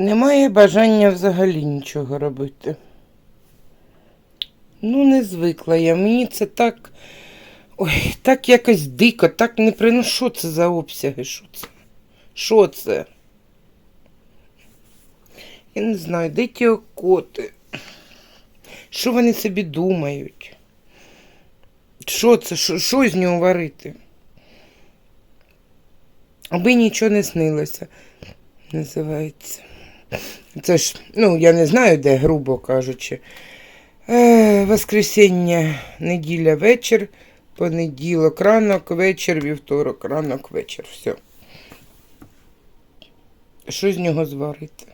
Немає бажання взагалі нічого робити. Ну, не звикла я. Мені це так. Ой, так якось дико, так не при... Ну, це за обсяги? Що це? Що це? Я не знаю, де ті окоти? Що вони собі думають? Що це? Що, з нього варити? Аби нічого не снилося, називається. Це ж, ну, я не знаю, де, грубо кажучи. Е, воскресіння, неділя вечір, понеділок, ранок, вечір, вівторок, ранок, вечір. Все. Що з нього зварити?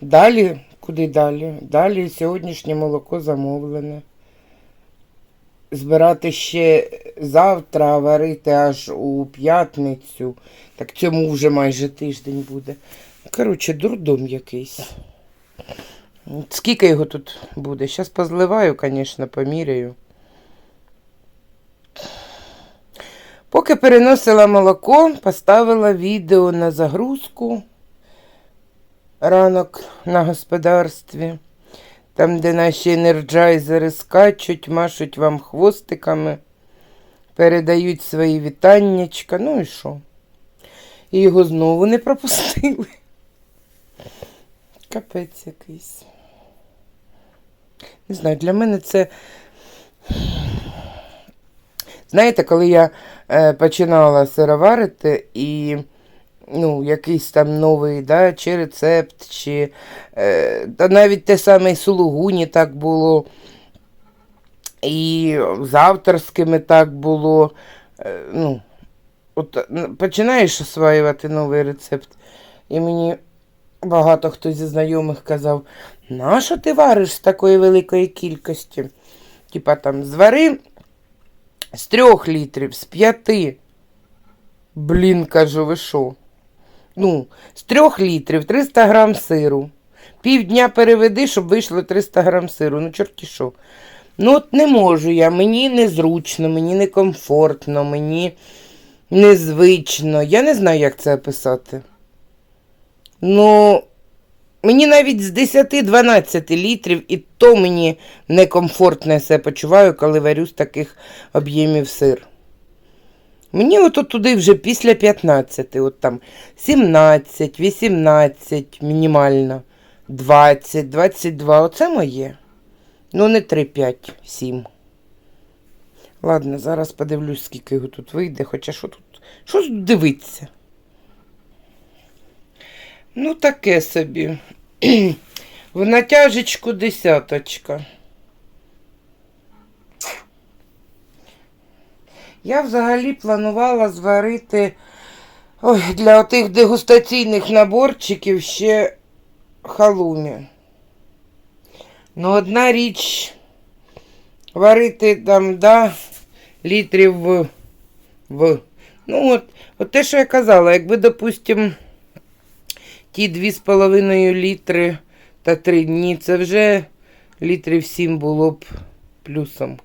Далі, куди далі? Далі сьогоднішнє молоко замовлене. Збирати ще завтра, варити аж у п'ятницю. Так цьому вже майже тиждень буде. Коротше, дурдом якийсь. Скільки його тут буде? Зараз позливаю, звісно, поміряю. Поки переносила молоко, поставила відео на загрузку ранок на господарстві. Там, де наші енерджайзери скачуть, машуть вам хвостиками, передають свої вітаннячка. Ну і що? І його знову не пропустили. Капець якийсь. Не знаю, для мене це. Знаєте, коли я е, починала сироварити і ну, якийсь там новий, да, чи рецепт, чи е, та навіть те саме і сулугуні так було, і з авторськими так було. Е, ну, от, починаєш осваювати новий рецепт, і мені багато хто зі знайомих казав, нащо ти вариш з такої великої кількості? Типа там звари з трьох літрів, з п'яти. Блін, кажу, ви що? Ну, з трьох літрів 300 грам сиру. Півдня переведи, щоб вийшло 300 грам сиру. Ну, чорті що. Ну, от не можу я, мені незручно, мені некомфортно, мені незвично. Я не знаю, як це описати. Ну, мені навіть з 10-12 літрів, і то мені некомфортно себе почуваю, коли варю з таких об'ємів сир. Мені от туди вже після 15, от там 17, 18 мінімально, 20, 22. Оце моє. Ну, не 3, 5, 7. Ладно, зараз подивлюсь, скільки його тут вийде, хоча що тут? Що тут дивиться? Ну, таке собі. В натяжечку десяточка. Я взагалі планувала зварити ой, для отих дегустаційних наборчиків ще халумі. Ну, одна річ варити там, да, літрів в. в. Ну, от, от те, що я казала, якби, допустим, ті 2,5 літри та 3 дні, це вже літрів 7 було б плюсом.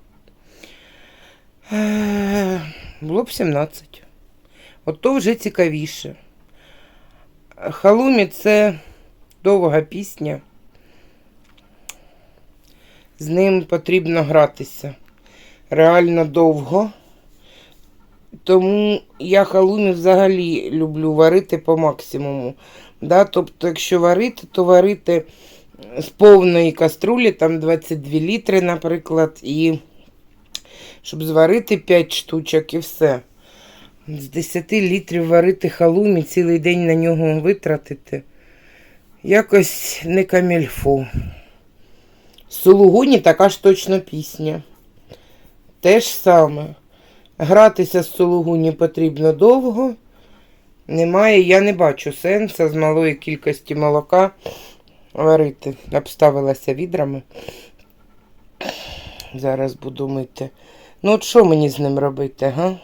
Е, Було б 17. От то вже цікавіше. Халумі це довга пісня. З ним потрібно гратися реально довго. Тому я халумі взагалі люблю варити по максимуму. Да? Тобто, якщо варити, то варити з повної каструлі, там 22 літри, наприклад, і щоб зварити 5 штучок і все. З 10 літрів варити халумі, цілий день на нього витратити. Якось не камільфо. Сулугуні така ж точно пісня. Те ж саме. Гратися з сулугуні потрібно довго. Немає, я не бачу сенсу з малої кількості молока варити. Обставилася відрами. Зараз буду мити. Ну, от що мені з ним робити, га?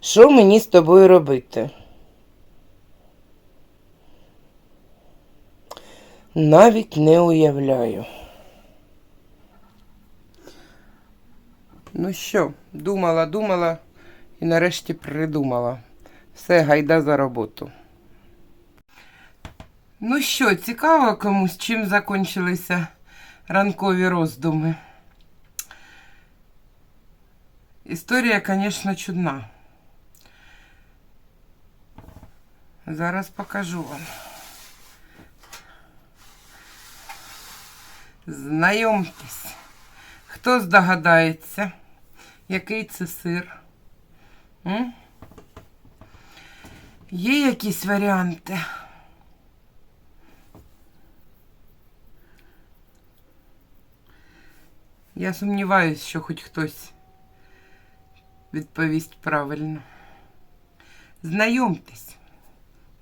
Що мені з тобою робити? навіть не уявляю. Ну що, думала, думала і нарешті придумала. Все, гайда за роботу. Ну що, цікаво комусь, чим закінчилися ранкові роздуми. Історія, звісно, чудна. Зараз покажу вам. Знайомтесь, хто здогадається, який це сир? М? Є якісь варіанти? Я сумніваюсь, що хоч хтось відповість правильно. Знайомтесь.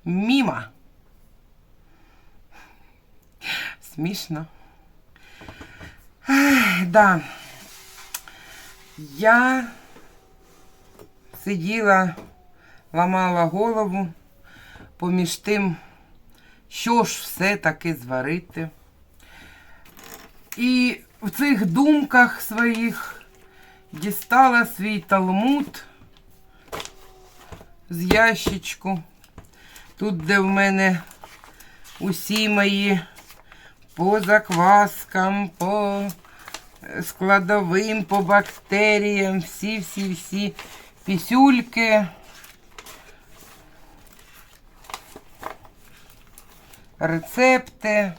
Міма. Смішно. Ех, Да. Я сиділа, ламала голову поміж тим, що ж все-таки зварити. І в цих думках своїх дістала свій талмуд з ящичку. Тут, де в мене усі мої по закваскам, по складовим, по бактеріям, всі-всі-всі пісюльки. Рецепти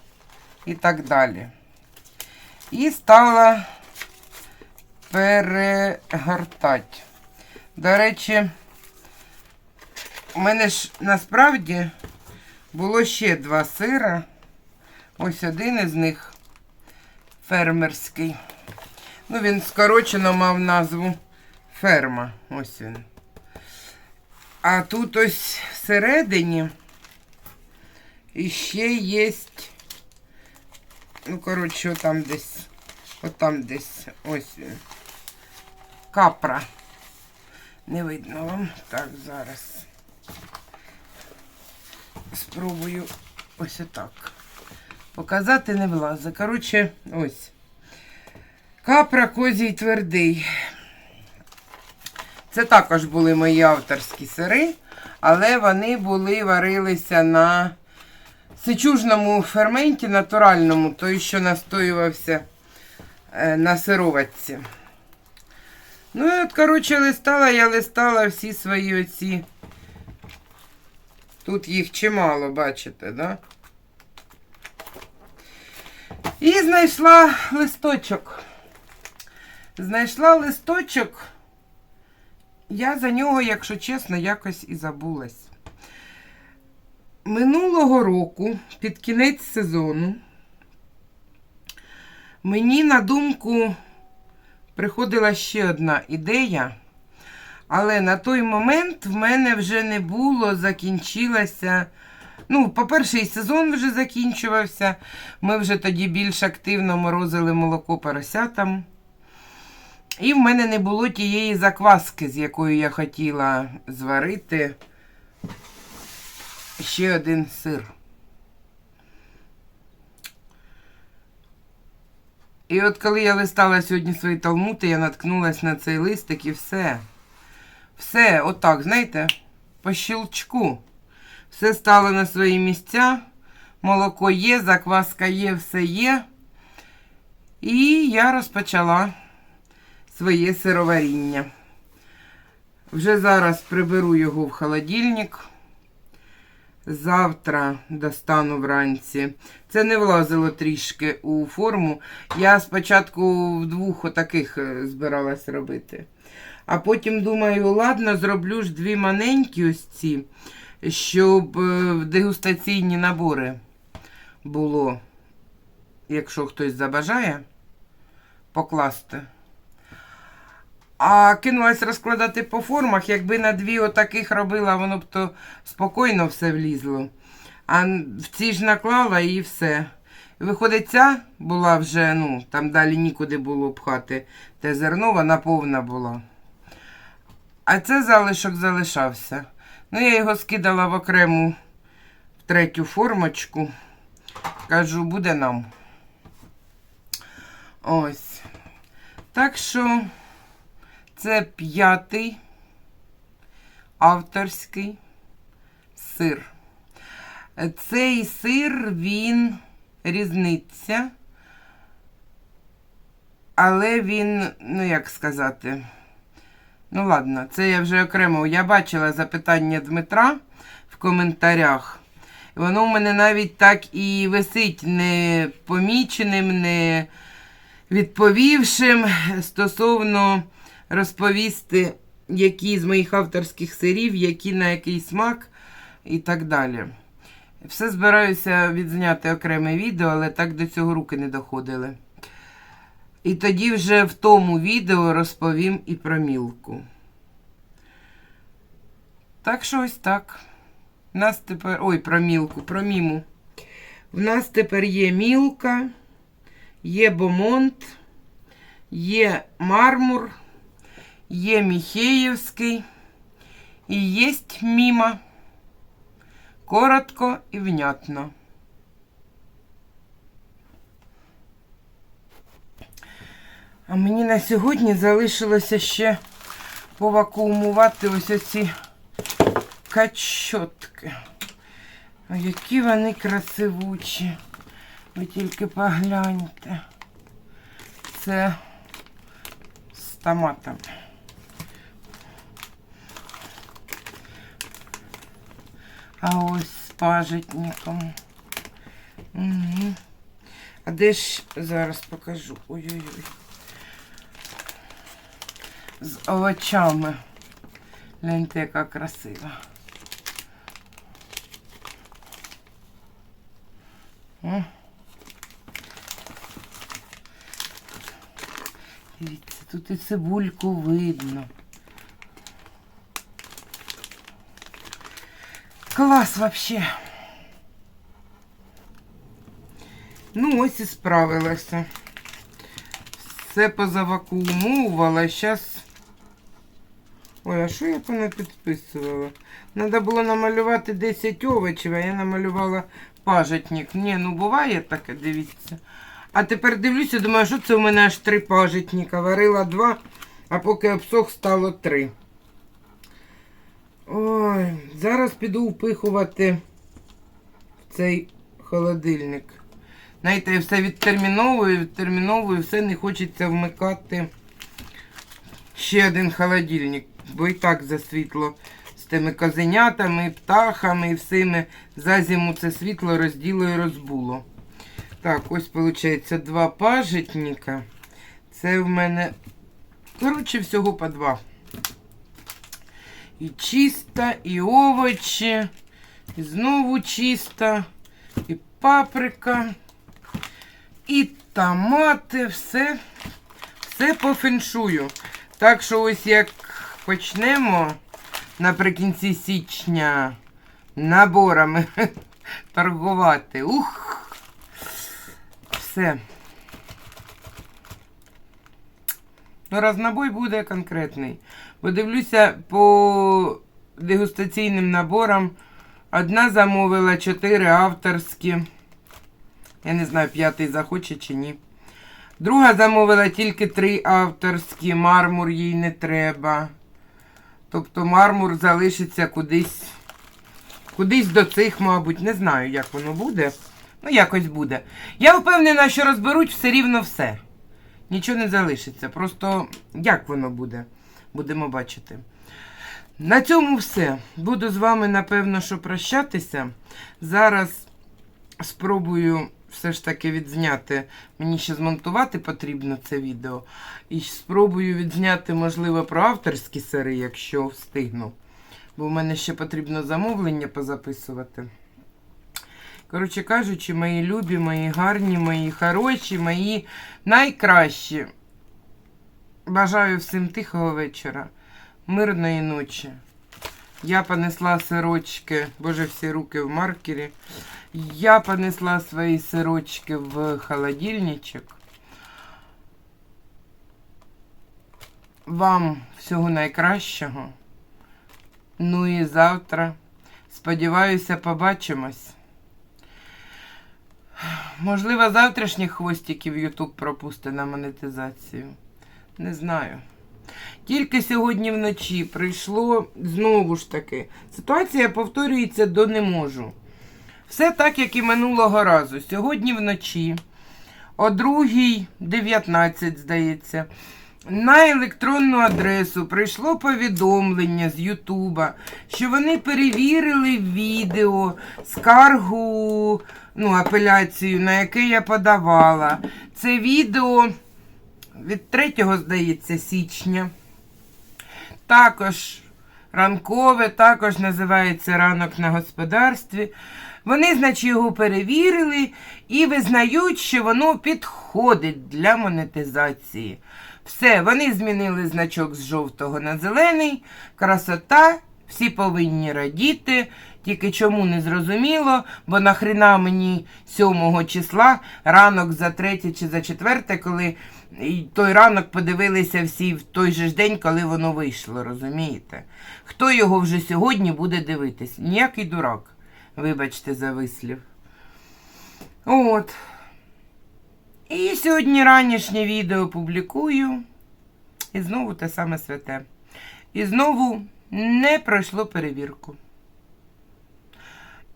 і так далі. І стала перегортати. До речі, у мене ж насправді було ще два сира. Ось один із них фермерський. Ну, він скорочено мав назву ферма. Ось він. А тут ось всередині іще є. Ну, коротше, там десь. Отам десь. Ось він. Капра. Не видно вам. Так, зараз. Спробую ось отак. Показати не влазить. Коротше, ось. Капра козій твердий. Це також були мої авторські сири, але вони були, варилися на сичужному ферменті натуральному, той, що настоювався е, на сироватці. Ну і от, коротше, листала, я листала всі свої оці. Тут їх чимало, бачите, да? І знайшла листочок. Знайшла листочок. Я за нього, якщо чесно, якось і забулась. Минулого року, під кінець сезону, мені на думку приходила ще одна ідея, але на той момент в мене вже не було, закінчилася. Ну, по-перше, і сезон вже закінчувався. Ми вже тоді більш активно морозили молоко поросятам. І в мене не було тієї закваски, з якою я хотіла зварити ще один сир. І от коли я листала сьогодні свої талмути, я наткнулась на цей листик і все. Все, отак, знаєте, по щелчку. Все стало на свої місця. Молоко є, закваска є, все є. І я розпочала своє сироваріння. Вже зараз приберу його в холодильник. Завтра достану вранці. Це не влазило трішки у форму. Я спочатку в двох отаких е, збиралась робити. А потім думаю, ладно, зроблю ж дві маленькі ось ці, щоб е, в дегустаційні набори було, якщо хтось забажає, покласти. А кинулась розкладати по формах, якби на дві отаких робила, воно б то спокійно все влізло. А в ці ж наклала і все. Виходить, ця була вже, ну, там далі нікуди було пхати. Те зерно, вона повна була. А це залишок залишався. Ну, я його скидала в окрему в третю формочку. Кажу, буде нам. Ось. Так що це п'ятий авторський сир. Цей сир, він різниця, але він, ну як сказати, ну ладно, це я вже окремо. Я бачила запитання Дмитра в коментарях. Воно в мене навіть так і висить не поміченим, не відповівшим стосовно розповісти, які з моїх авторських сирів, які на який смак і так далі. Все збираюся відзняти окреме відео, але так до цього руки не доходили. І тоді вже в тому відео розповім і про мілку. Так що ось так. У нас тепер. Ой, про мілку, про міму. В нас тепер є мілка, є бомонт, є мармур, є Міхеївський і є міма. Коротко і внятно. А мені на сьогодні залишилося ще повакуумувати ось оці качотки. Які вони красивучі. Ви тільки погляньте. Це з томатом. А ось з пажитником. Угу. А де ж зараз покажу. Ой-ой-ой. З овочами. Гляньте, яка красива. Дивіться, тут і цибульку видно. Клас вообще. Ну, ось і справилася. Все позавакуумовувала. Зараз. Ой, а що я не підписувала? Треба було намалювати 10 овочів, а я намалювала пажитник. Ні, ну буває таке, дивіться. А тепер дивлюся, думаю, що це у мене аж три пажитника. Варила два, а поки обсох стало три. Ой, зараз піду впихувати в цей холодильник. Знаєте, я все відтерміновую, відтерміновую, все не хочеться вмикати ще один холодильник, бо і так засвітло з тими козенятами, птахами і всіми. За зиму це світло розділо і розбуло. Так, ось виходить два пажитника. Це в мене, коротше, всього по два. І чисто, і овочі, і знову чисто, і паприка, і томати, все, все по феншую. Так що ось як почнемо наприкінці січня наборами торгувати. Ух! Все. Ну, разнобой буде конкретний. Подивлюся по дегустаційним наборам. Одна замовила чотири авторські. Я не знаю, п'ятий захоче чи ні. Друга замовила тільки три авторські, мармур їй не треба. Тобто мармур залишиться кудись. Кудись до цих, мабуть, не знаю, як воно буде. Ну, якось буде. Я впевнена, що розберуть все рівно все. Нічого не залишиться. Просто як воно буде, будемо бачити. На цьому все. Буду з вами, напевно, що прощатися. Зараз спробую все ж таки відзняти. Мені ще змонтувати потрібно це відео. І спробую відзняти, можливо, про авторські сири, якщо встигну. Бо в мене ще потрібно замовлення позаписувати. Коротше кажучи, мої любі, мої гарні, мої хороші, мої найкращі. Бажаю всім тихого вечора, мирної ночі. Я понесла сирочки, боже, всі руки в маркері. Я понесла свої сирочки в холодильничок. Вам всього найкращого. Ну і завтра. Сподіваюся, побачимось. Можливо, завтрашніх хвостиків Ютуб пропусти на монетизацію. Не знаю. Тільки сьогодні вночі прийшло знову ж таки. Ситуація повторюється до не можу. Все так, як і минулого разу. Сьогодні вночі, о 2.19, здається, на електронну адресу прийшло повідомлення з Ютуба, що вони перевірили відео, скаргу, ну, апеляцію, на яке я подавала. Це відео від 3, здається, січня. Також ранкове, також називається ранок на господарстві. Вони, значить, його перевірили і визнають, що воно підходить для монетизації. Все, вони змінили значок з жовтого на зелений, красота, всі повинні радіти. Тільки чому не зрозуміло, бо нахрена мені 7 числа ранок за третє чи за четверте, коли і той ранок подивилися всі в той же ж день, коли воно вийшло, розумієте? Хто його вже сьогодні буде дивитись? Ніякий дурак. Вибачте за вислів. От. І сьогодні ранішнє відео публікую. І знову те саме святе. І знову не пройшло перевірку.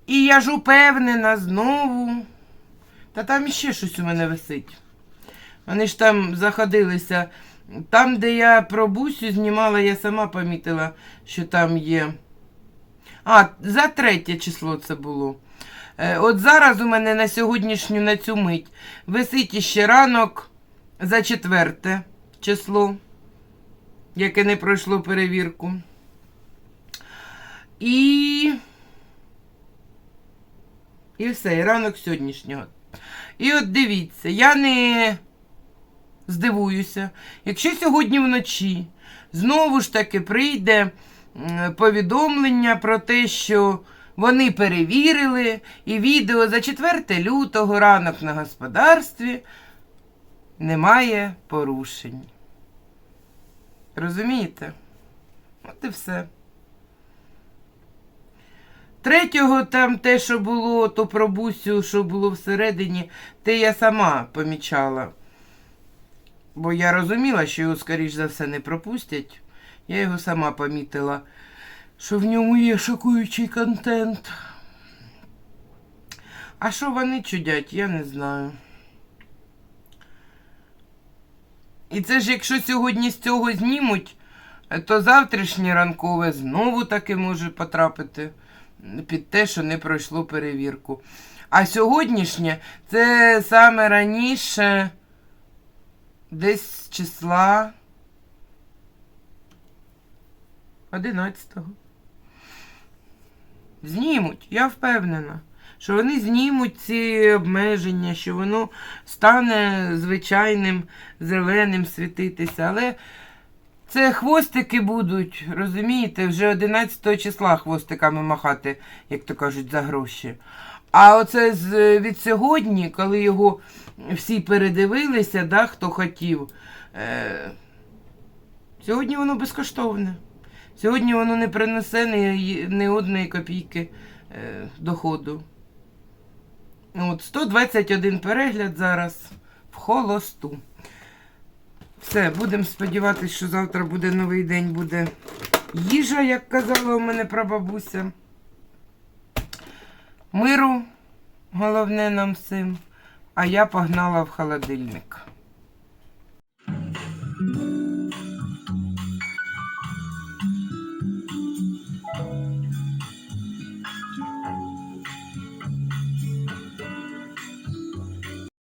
І я ж упевнена знову. Та там ще щось у мене висить. Вони ж там заходилися. Там, де я про бусю знімала, я сама помітила, що там є. А, за третє число це було. Е, От зараз у мене на сьогоднішню на цю мить висить іще ранок за четверте число, яке не пройшло перевірку. І. І все, і ранок сьогоднішнього. І от дивіться, я не здивуюся, якщо сьогодні вночі знову ж таки прийде повідомлення про те, що вони перевірили, і відео за 4 лютого ранок на господарстві немає порушень. Розумієте? От і все. Третього там те, що було, то про бусю, що було всередині, те я сама помічала. Бо я розуміла, що його, скоріш за все, не пропустять. Я його сама помітила, що в ньому є шокуючий контент. А що вони чудять, я не знаю. І це ж якщо сьогодні з цього знімуть, то завтрашнє ранкове знову таки може потрапити під те, що не пройшло перевірку. А сьогоднішнє це саме раніше, десь числа 11-го. Знімуть, я впевнена, що вони знімуть ці обмеження, що воно стане звичайним зеленим світитися. Але це хвостики будуть, розумієте, вже 11 числа хвостиками махати, як то кажуть, за гроші. А оце з, від сьогодні, коли його всі передивилися, да, хто хотів, е, сьогодні воно безкоштовне. Сьогодні воно не принесе ні, ні одної копійки е, доходу. От, 121 перегляд зараз в холосту. Все, будемо сподіватися, що завтра буде новий день, буде їжа, як казала у мене прабабуся. Миру, головне нам всім. А я погнала в холодильник.